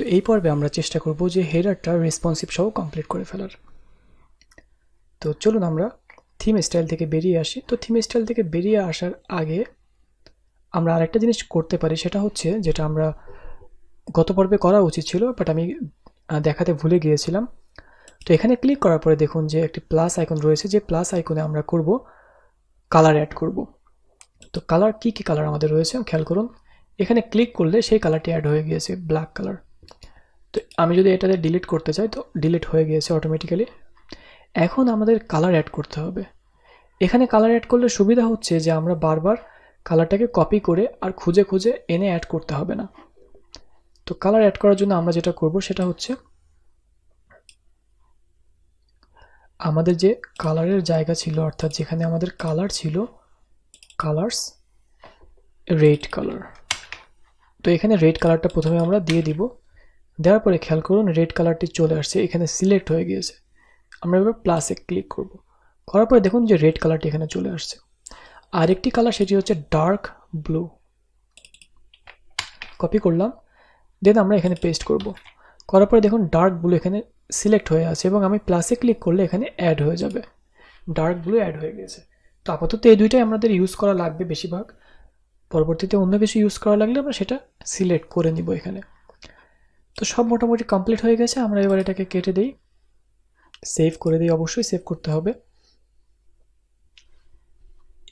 তো এই পর্বে আমরা চেষ্টা করব যে হেডারটা রেসপন্সিভ সহ কমপ্লিট করে ফেলার। তো চলুন আমরা থিম স্টাইল থেকে বেরিয়ে আসি। তো থিম স্টাইল থেকে বেরিয়ে আসার আগে আমরা আরেকটা জিনিস করতে পারি, সেটা হচ্ছে যেটা আমরা গত পর্বে করা উচিত ছিল বাট আমি দেখাতে ভুলে গিয়েছিলাম। তো এখানে ক্লিক করার পরে দেখুন যে একটি প্লাস আইকন রয়েছে, যে প্লাস আইকনে আমরা করব কালার অ্যাড করব। তো কালার কি কি কালার আমাদের রয়েছে? খেয়াল করুন। এখানে ক্লিক করলে সেই কালারটি অ্যাড হয়ে গিয়েছে ব্ল্যাক কালার তো আমি যদি এটাতে ডিলিট করতে চাই, তো ডিলিট হয়ে গিয়েছে অটোমেটিক্যালি এখন আমাদের কালার অ্যাড করতে হবে। এখানে কালার অ্যাড করলে সুবিধা হচ্ছে যে আমরা বারবার কালারটাকে কপি করে আর খুঁজে খুঁজে এনে অ্যাড করতে হবে না। তো কালার অ্যাড করার জন্য আমরা যেটা করব, সেটা হচ্ছে আমাদের যে কালারের জায়গা ছিল, অর্থাৎ যেখানে আমাদের কালার ছিল কালার্স রেড কালার তো এখানে রেড কালারটা প্রথমে আমরা দিয়ে দিব। দেওয়ার পরে খেয়াল করুন রেড কালারটি চলে আসছে, এখানে সিলেক্ট হয়ে গিয়েছে। আমরা এবার প্লাসে ক্লিক করব। করার পরে দেখুন যে রেড কালারটি এখানে চলে আসছে। আরেকটি কালার সেটি হচ্ছে ডার্ক ব্লু কপি করলাম দেন আমরা এখানে পেস্ট করব। করার পরে দেখুন ডার্ক ব্লু এখানে সিলেক্ট হয়ে আছে এবং আমি প্লাসে ক্লিক করলে এখানে অ্যাড হয়ে যাবে। ডার্ক ব্লু অ্যাড হয়ে গেছে তো আপাতত এই দুইটাই আমাদের ইউজ করা লাগবে বেশিরভাগ। পরবর্তীতে অন্য কিছু ইউজ করা লাগলে আমরা সেটা সিলেক্ট করে নিব এখানে। তো সব মোটামুটি কমপ্লিট হয়ে গেছে, আমরা এবার এটাকে কেটে দিই। সেভ করে দিই, অবশ্যই সেভ করতে হবে।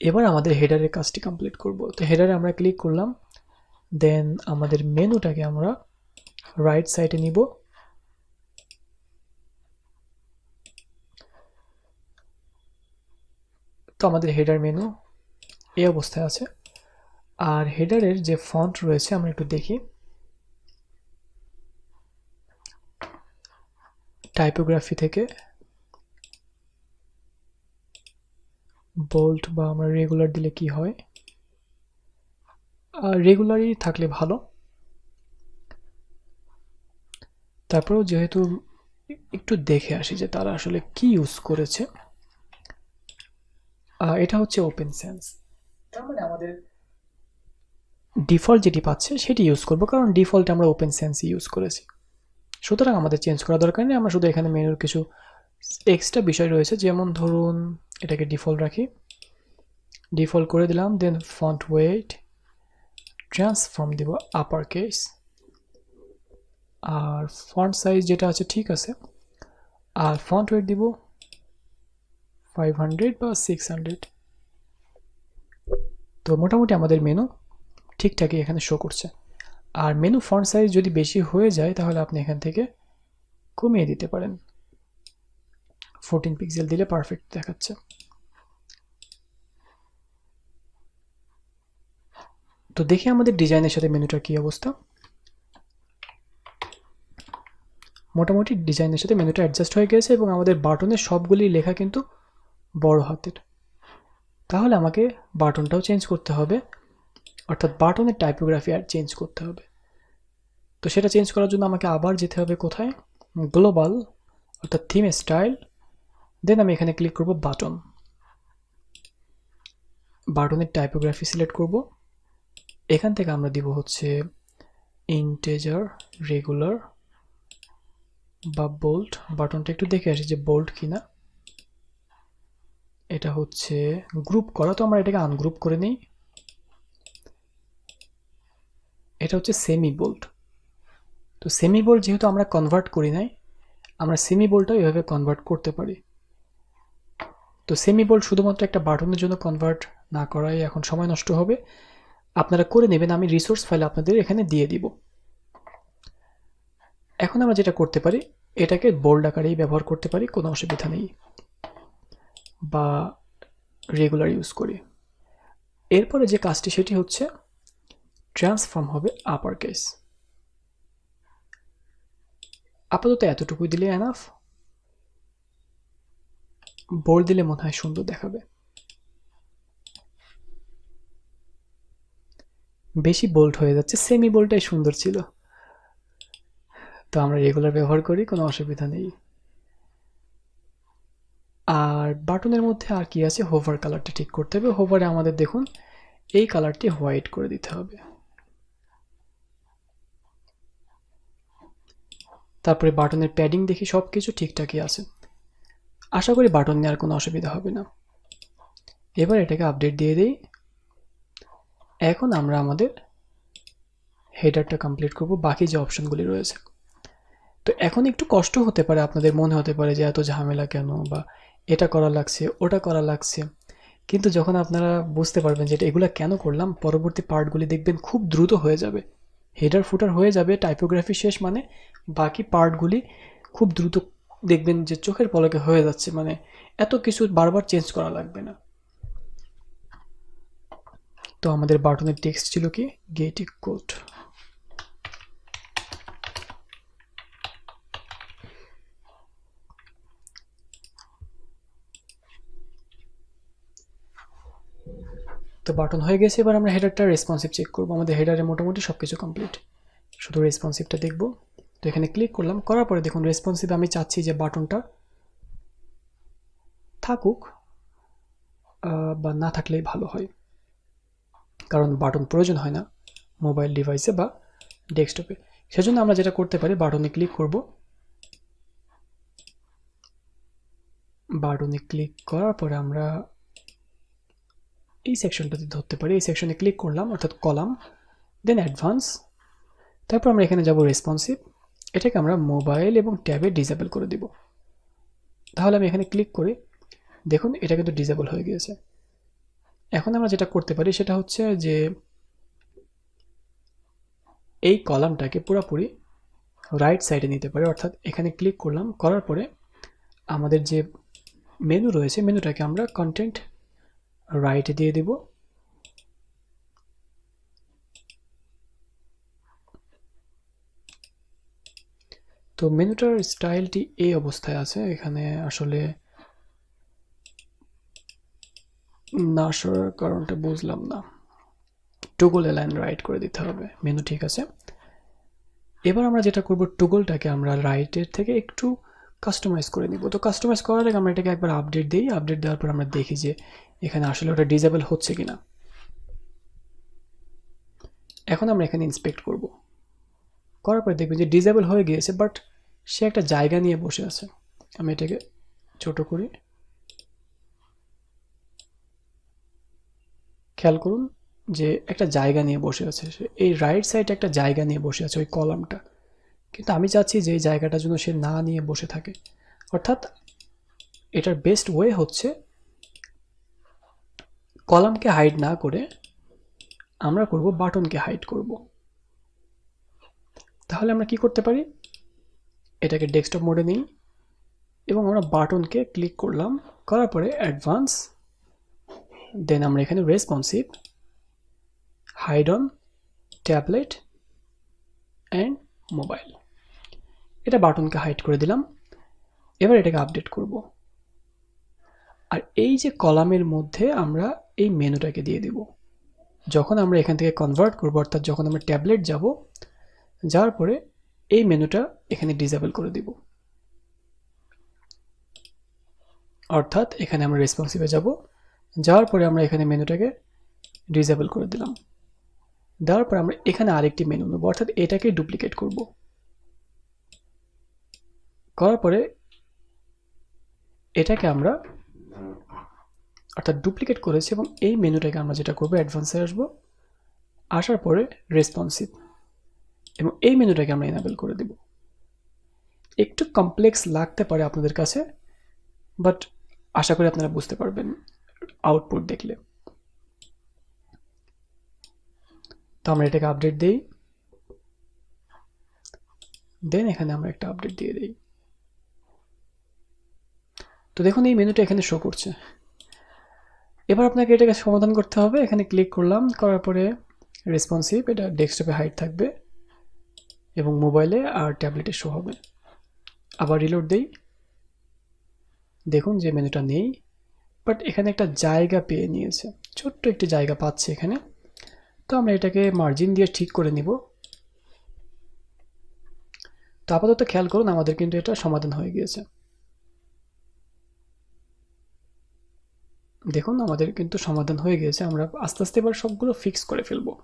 এবার আমাদের হেডারের কাজটি কমপ্লিট করব। তো হেডারে আমরা ক্লিক করলাম দেন আমাদের মেনুটাকে আমরা রাইট সাইডে নিব। তো আমাদের হেডার মেনু এই অবস্থায় আছে। আর হেডারের যে ফন্ট রয়েছে, আমরা একটু দেখি। টাইপোগ্রাফি থেকে। বোল্ট বা আমরা রেগুলার দিলে কি হয়? রেগুলারই থাকলে ভালো। তারপরেও যেহেতু একটু দেখে আসি যে তারা আসলে কি ইউজ করেছে। এটা হচ্ছে ওপেন সেন্স তার মানে আমাদের ডিফল্ট যেটি পাচ্ছে সেটি ইউজ করব, কারণ ডিফল্ট আমরা ওপেন সেন্স ইউজ করেছি। সুতরাং আমাদের চেঞ্জ করা দরকার নেই, আমরা শুধু এখানে মেনুর কিছু এক্সট্রা বিষয় রয়েছে, যেমন ধরুন এটাকে ডিফল্ট রাখি। ডিফল্ট করে দিলাম দেন ফন্ট ওয়েট ট্রান্সফর্ম দিব আপার কেস আর ফন্ট সাইজ যেটা আছে ঠিক আছে। আর ফন্ট ওয়েট দিব ফাইভ হান্ড্রেড বা সিক্স হান্ড্রেড তো মোটামুটি আমাদের মেনু ঠিকঠাকই এখানে শো করছে। আর মেনু ফন্ট সাইজ যদি বেশি হয়ে যায়, তাহলে আপনি এখান থেকে কমিয়ে দিতে পারেন। ফোরটিন পিক্সেল দিলে পারফেক্ট দেখাচ্ছে। তো দেখি আমাদের ডিজাইনের সাথে মেনুটার কী অবস্থা। মোটামুটি ডিজাইনের সাথে মেনুটা অ্যাডজাস্ট হয়ে গেছে এবং আমাদের বাটনের সবগুলি লেখা কিন্তু বড় হাতের। তাহলে আমাকে বাটনটাও চেঞ্জ করতে হবে। অর্থাৎ বাটনের টাইপোগ্রাফি আর চেঞ্জ করতে হবে। তো সেটা চেঞ্জ করার জন্য আমাকে আবার যেতে হবে কোথায়? গ্লোবাল অর্থাৎ থিম স্টাইল দেন আমি এখানে ক্লিক করব বাটন বাটনের টাইপোগ্রাফি সিলেক্ট করব। এখান থেকে আমরা দিব হচ্ছে ইন্টেজার রেগুলার বা বোল্ট বাটনটা একটু দেখে আসি যে বোল্ট কিনা। এটা হচ্ছে গ্রুপ করা। তো আমরা এটাকে আনগ্রুপ করে নিই। এটা হচ্ছে সেমি বোল্ট তো সেমি বোল্ট যেহেতু আমরা কনভার্ট করি নাই, আমরা সেমি বোল্টটাও এভাবে কনভার্ট করতে পারি। তো সেমি বোল্ট শুধুমাত্র একটা বাটনের জন্য কনভার্ট না করাই এখন সময় নষ্ট হবে। আপনারা করে নেবেন, আমি রিসোর্স ফাইল আপনাদের এখানে দিয়ে দিব। এখন আমরা যেটা করতে পারি, এটাকে বোল্ড আকারেই ব্যবহার করতে পারি, কোনো অসুবিধা নেই। বা রেগুলার ইউজ করি। এরপরে যে কাজটি, সেটি হচ্ছে ট্রান্সফর্ম হবে আপার কেস আপাতত এতটুকুই দিলে এনাফ বোল্ড দিলে মনে হয় সুন্দর দেখাবে। বেশি বোল্ড হয়ে যাচ্ছে সেমি বোল্ডটাই সুন্দর ছিল। তো আমরা রেগুলার ব্যবহার করি, কোনো অসুবিধা নেই। আর বাটনের মধ্যে আর কি আছে? হোভার কালারটা ঠিক করতে হবে। হোভারে আমাদের দেখুন, এই কালারটি হোয়াইট করে দিতে হবে। তারপরে বাটনের প্যাডিং দেখি সব কিছু ঠিকঠাকই আছে। আশা করি বাটন নেওয়ার কোনো অসুবিধা হবে না। এবার এটাকে আপডেট দিয়ে দিই। এখন আমরা আমাদের হেডারটা কমপ্লিট করব, বাকি যে অপশনগুলি রয়েছে। তো এখন একটু কষ্ট হতে পারে, আপনাদের মনে হতে পারে যে এত ঝামেলা কেন বা এটা করা লাগছে, ওটা করা লাগছে। কিন্তু যখন আপনারা বুঝতে পারবেন যে এটা এগুলো কেন করলাম, পরবর্তী পার্টগুলি দেখবেন খুব দ্রুত হয়ে যাবে। হেডার ফুটার হয়ে যাবে টাইপোগ্রাফি শেষ মানে বাকি পার্টগুলি খুব দ্রুত দেখবেন যে চোখের পলকে হয়ে যাচ্ছে মানে এত কিছু বারবার চেঞ্জ করা লাগবে না। তো আমাদের বাটনের টেক্সট ছিল কি? গেট কোড তো বাটন হয়ে গেছে, এবার আমরা হেডারটা রেসপন্সিভ চেক করব। আমাদের হেডারে মোটামুটি সব কিছু কমপ্লিট শুধু রেসপন্সিভটা দেখব। তো এখানে ক্লিক করলাম, করার পরে দেখুন রেসপন্সিভ আমি চাচ্ছি যে বাটনটা থাকুক বা না থাকলেই ভালো হয়। কারণ বাটন প্রয়োজন হয় না মোবাইল ডিভাইসে বা ডেস্কটপে সেজন্য আমরা যেটা করতে পারি বাটনে ক্লিক করব। বাটনে ক্লিক করার পরে আমরা এই সেকশনটাতে ধরতে পারি। এই সেকশনে ক্লিক করলাম, অর্থাৎ কলাম দেন অ্যাডভান্স তারপর আমরা এখানে যাব রেসপন্সিভ এটাকে আমরা মোবাইল এবং ট্যাবে ডিসেবল করে দিব। তাহলে আমি এখানে ক্লিক করি। দেখুন, এটা কিন্তু ডিসেবল হয়ে গিয়েছে। এখন আমরা যেটা করতে পারি, সেটা হচ্ছে যে এই কলামটাকে পুরোপুরি রাইট সাইডে নিতে পারি। অর্থাৎ এখানে ক্লিক করলাম, করার পরে আমাদের যে মেনু রয়েছে মেনুটাকে আমরা কন্টেন্ট রাইটে দিয়ে দিব। তো মেনুটার স্টাইলটি এই অবস্থায় আছে। এখানে আসলে না আসার কারণটা বুঝলাম না। টুগল লাইন রাইট করে দিতে হবে। মেনু ঠিক আছে। এবার আমরা যেটা করব, টুগলটাকে আমরা রাইটের থেকে একটু কাস্টমাইজ করে নিব। তো কাস্টমাইজ করার আগে আমরা এটাকে একবার আপডেট দিই। আপডেট দেওয়ার পর আমরা দেখি যে এখানে আসলে ওটা ডিজেবল হচ্ছে কিনা। এখন আমরা এখানে ইন্সপেক্ট করব। করার পরে দেখবেন যে ডিজেবল হয়ে গিয়েছে বাট সে একটা জায়গা নিয়ে বসে আছে। আমি এটাকে ছোট করি খেয়াল করুন যে একটা জায়গা নিয়ে বসে আছে। এই রাইট সাইডে একটা জায়গা নিয়ে বসে আছে, ওই কলামটা কিন্তু আমি চাচ্ছি যে এই জায়গাটা যেন সে না নিয়ে বসে থাকে। অর্থাৎ এটার বেস্ট ওয়ে হচ্ছে কলামকে হাইড না করে আমরা করব, বাটনকে হাইড করব। তাহলে আমরা কি করতে পারি? এটাকে ডেস্কটপ মোডে নিই এবং আমরা বাটনকে ক্লিক করলাম। করার পরে অ্যাডভান্স দেন আমরা এখানে responsive hide on tablet and mobile এটা বাটনকে হাইড করে দিলাম। এবার এটাকে আপডেট করব। আর এই যে কলামের মধ্যে আমরা এই মেনুটাকে দিয়ে দিব। যখন আমরা এখান থেকে কনভার্ট করব, অর্থাৎ যখন আমরা ট্যাবলেট যাব, যাওয়ার পরে এই মেনুটা এখানে ডিসেবল করে দিব। অর্থাৎ এখানে আমরা রেসপন্সিভে যাব। যাওয়ার পরে আমরা এখানে মেনুটাকে ডিসেবল করে দিলাম। দেওয়ার পরে আমরা এখানে আরেকটি মেনু নেব। অর্থাৎ এটাকে ডুপ্লিকেট করব। করার পরে এটাকে আমরা অর্থাৎ ডুপ্লিকেট করেছি এবং এই মেনুটাকে আমরা যেটা করব অ্যাডভান্সে আসব। আসার পরে রেসপন্সিভ এবং এই মেনুটাকে আমরা এনাবেল করে দেব। একটু কমপ্লেক্স লাগতে পারে আপনাদের কাছে বাট আশা করি আপনারা বুঝতে পারবেন আউটপুট দেখলে। তো আমরা এটাকে আপডেট দিই। দেন এখানে আমরা একটা আপডেট দিয়ে দিই। তো দেখুন, এই মেনুটা এখানে শো করছে। এবার আপনাকে এটাকে সমাধান করতে হবে। এখানে ক্লিক করলাম, করার পরে রেসপন্সিভ এটা ডেস্কটপে হাইট থাকবে এবং মোবাইলে আর ট্যাবলেটে শো হবে। আবার রিলোড দেই। দেখুন যে মেনুটা নেই বাট এখানে একটা জায়গা পেয়ে নিয়েছে। ছোট্ট একটি জায়গা পাচ্ছে এখানে। তো আমরা এটাকে মার্জিন দিয়ে ঠিক করে নিব। তো আপাতত খেয়াল করুন, আমাদের কিন্তু এটা সমাধান হয়ে গিয়েছে। দেখুন আমাদের কিন্তু সমাধান হয়ে গিয়েছে। আমরা আস্তে আস্তে এবার সবগুলো ফিক্স করে ফেলব।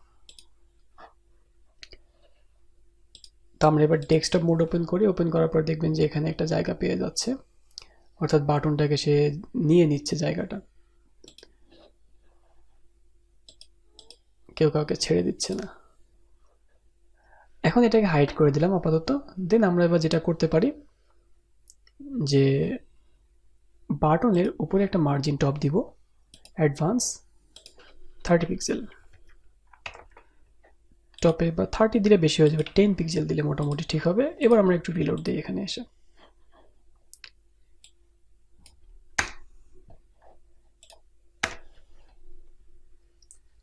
তো আমরা এবার ডেস্কটপ মোড ওপেন করি। ওপেন করার পর দেখবেন যে এখানে একটা জায়গা পেয়ে যাচ্ছে। অর্থাৎ বাটনটাকে সে নিয়ে নিচ্ছে জায়গাটা। কেউ কাউকে ছেড়ে দিচ্ছে না। এখন এটাকে হাইড করে দিলাম আপাতত। দেন আমরা এবার যেটা করতে পারি, যে বাটনের উপরে একটা মার্জিন টপ দিব অ্যাডভান্স থার্টি পিক্সেল টপে বা থার্টি দিলে বেশি হয়ে যাবে টেন পিক্সেল দিলে মোটামুটি ঠিক হবে। এবার আমরা একটু রিলোড দিই এখানে এসে।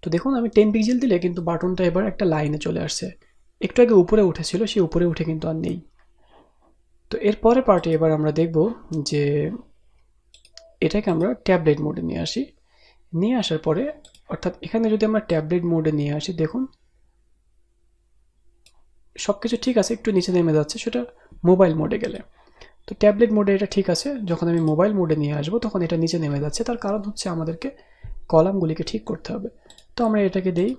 তো দেখুন, আমি টেন পিক্সেল দিলে কিন্তু বাটনটা এবার একটা লাইনে চলে আসছে। একটু আগে উপরে উঠেছিল সে উপরে উঠে কিন্তু আর নেই। তো এর পরের পার্টে এবার আমরা দেখব যে এটাকে আমরা ট্যাবলেট মোডে নিয়ে আসি। নিয়ে আসার পরে, অর্থাৎ এখানে যদি আমরা ট্যাবলেট মোডে নিয়ে আসি, দেখুন সব কিছু ঠিক আছে, একটু নিচে নেমে যাচ্ছে, সেটা মোবাইল মোডে গেলে। তো ট্যাবলেট মোডে এটা ঠিক আছে, যখন আমি মোবাইল মোডে নিয়ে আসব, তখন এটা নিচে নেমে যাচ্ছে। তার কারণ হচ্ছে আমাদেরকে কলামগুলিকে ঠিক করতে হবে। তো আমরা এটাকে দেই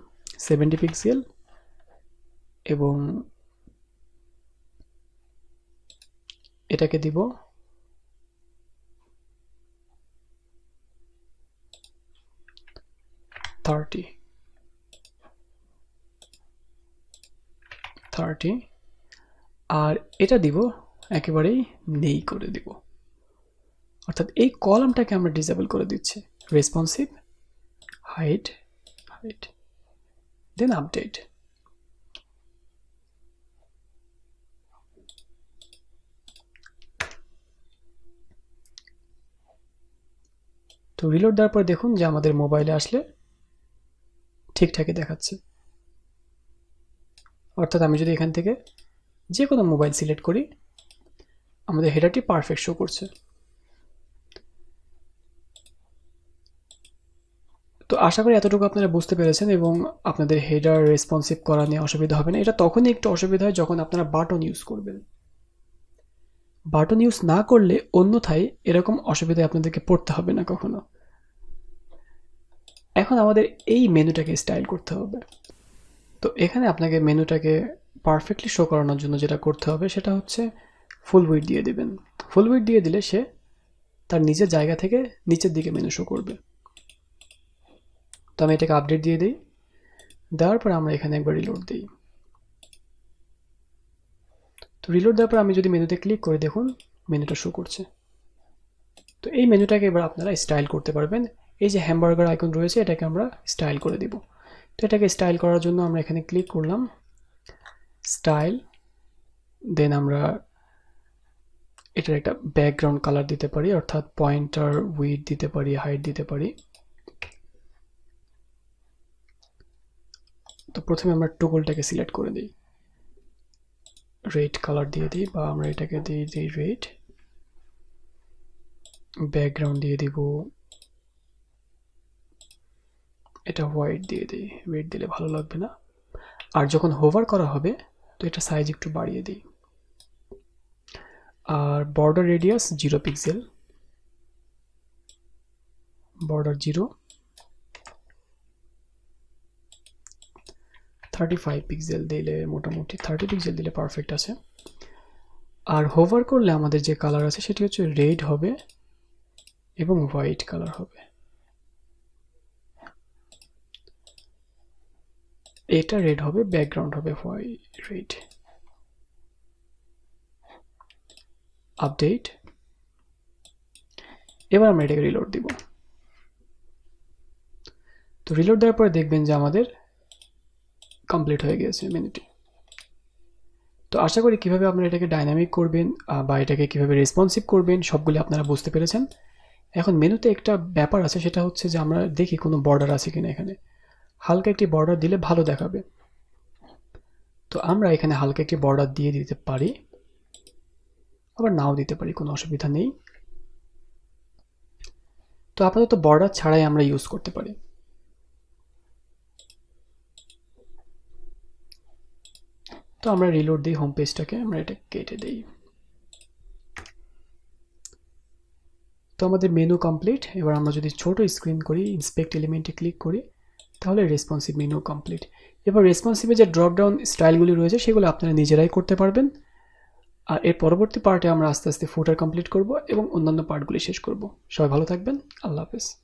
সেভেন্টি পিক্সেল এবং এটাকে দিব থার্টি। থার্টি। আর এটা দিব একেবারেই নেই করে দিব। অর্থাৎ এই কলামটাকে আমরা ডিসেবল করে দিচ্ছি। রেসপন্সিভ হাইট হাইট দেন আপডেট তো রিলোড দেওয়ার পর দেখুন যে আমাদের মোবাইলে আসলে ঠিকঠাকই দেখাচ্ছে। অর্থাৎ আমি যদি এখান থেকে যে কোনো মোবাইল সিলেক্ট করি, আমাদের হেডারটি পারফেক্ট শো করছে। তো আশা করি এতটুকু আপনারা বুঝতে পেরেছেন এবং আপনাদের হেডার রেসপন্সিভ করা নিয়ে অসুবিধা হবে না। এটা তখনই একটু অসুবিধা হয় যখন আপনারা বাটন ইউজ করবেন। বাটন ইউজ না করলে অন্যথায় এরকম অসুবিধায় আপনাদেরকে পড়তে হবে না কখনো। এখন আমাদের এই মেনুটাকে স্টাইল করতে হবে। তো এখানে আপনাকে মেনুটাকে পারফেক্টলি শো করানোর জন্য যেটা করতে হবে সেটা হচ্ছে ফুল উইট দিয়ে দেবেন। ফুল উইট দিয়ে দিলে সে তার নিজের জায়গা থেকে নিচের দিকে মেনু শো করবে। তো আমি এটাকে আপডেট দিয়ে দিই। দেওয়ার পর আমরা এখানে একবার রিলোড দিই। তো রিলোড দেওয়ার পর আমি যদি মেনুতে ক্লিক করে দেখুন, মেনুটা শো করছে। তো এই মেনুটাকে এবার আপনারা স্টাইল করতে পারবেন। এই যে হ্যামবার্গার আইকন রয়েছে, এটাকে আমরা স্টাইল করে দিব। তো এটাকে স্টাইল করার জন্য আমরা এখানে ক্লিক করলাম স্টাইল দেন আমরা এটার একটা ব্যাকগ্রাউন্ড কালার দিতে পারি, অর্থাৎ পয়েন্টার উইড দিতে পারি হাইট দিতে পারি। তো প্রথমে আমরা টুগলটাকে সিলেক্ট করে দিই। রেড কালার দিয়ে দিই বা আমরা এটাকে দিয়ে দিই রেড ব্যাকগ্রাউন্ড দিয়ে দিব। এটা হোয়াইট দিয়ে দিই রেড দিলে ভালো লাগবে না। আর যখন হোভার করা হবে, তো এটা সাইজ একটু বাড়িয়ে দিই। আর border radius zero pixel border zero thirty five pixel দিলে মোটামুটি থার্টি পিক্সেল দিলে পারফেক্ট আছে। আর হোভার করলে আমাদের যে কালার আছে, সেটি হচ্ছে রেড হবে এবং হোয়াইট কালার হবে। এটা রেড হবে ব্যাকগ্রাউন্ড হবে হোয়াইট রেড আপডেট এবার আমরা এটাকে রিলোড দিব। তো রিলোড দেওয়ার পরে দেখবেন যে আমাদের কমপ্লিট হয়ে গিয়েছে মেনুটি তো আশা করি কীভাবে আপনারা এটাকে ডাইনামিক করবেন বা এটাকে কীভাবে রেসপন্সিভ করবেন, সবগুলি আপনারা বুঝতে পেরেছেন। এখন মেনুতে একটা ব্যাপার আছে, সেটা হচ্ছে যে আমরা দেখি কোনো বর্ডার আছে কিনা এখানে। হালকা একটি বর্ডার দিলে ভালো দেখাবে। তো আমরা এখানে হালকা একটি বর্ডার দিয়ে দিতে পারি। আবার নাও দিতে পারি, কোনো অসুবিধা নেই। তো আপাতত বর্ডার ছাড়াই আমরা ইউজ করতে পারি। তো আমরা রিলোড দিই হোম পেজটাকে আমরা এটা কেটে দিই। তো আমাদের মেনু কমপ্লিট এবার আমরা যদি ছোট স্ক্রিন করি ইন্সপেক্ট এলিমেন্টে ক্লিক করি তাহলে রেসপন্সিভ মেনু কমপ্লিট এবার রেসপন্সিভে যে ড্রপডাউন স্টাইলগুলি রয়েছে, সেগুলো আপনারা নিজেরাই করতে পারবেন। আর এর পরবর্তী পার্টে আমরা আস্তে আস্তে ফুটার কমপ্লিট করব এবং অন্যান্য পার্টগুলি শেষ করব। সবাই ভালো থাকবেন। আল্লাহ হাফেজ।